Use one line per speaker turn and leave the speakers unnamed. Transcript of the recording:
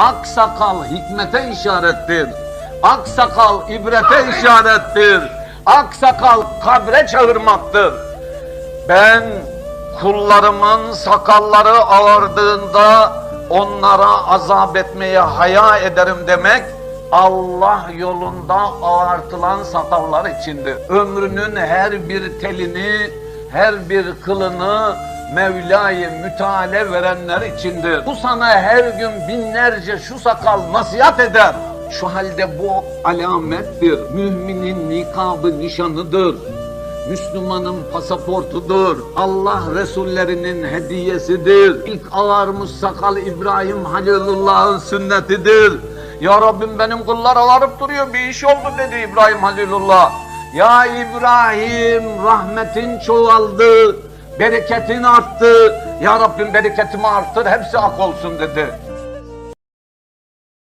Ak sakal hikmete işarettir. Ak sakal ibrete işarettir. Ak sakal kabre çağırmaktır. Ben kullarımın sakalları ağardığında onlara azap etmeye haya ederim demek Allah yolunda ağartılan sakallar içindir. Ömrünün her bir telini, her bir kılını Mevla'yı müteale verenler içindir. Bu sana her gün binlerce şu sakal nasihat eder. Şu halde bu alamettir. Müminin nikabı nişanıdır. Müslümanın pasaportudur. Allah Resullerinin hediyesidir. İlk ağarmış sakal İbrahim Halilullah'ın sünnetidir. Ya Rabbim benim kullar ağarıp duruyor bir iş oldu dedi İbrahim Halilullah. Ya İbrahim rahmetin çoğaldı, bereketin arttı. Ya Rabbim bereketimi arttır hepsi ak olsun dedi.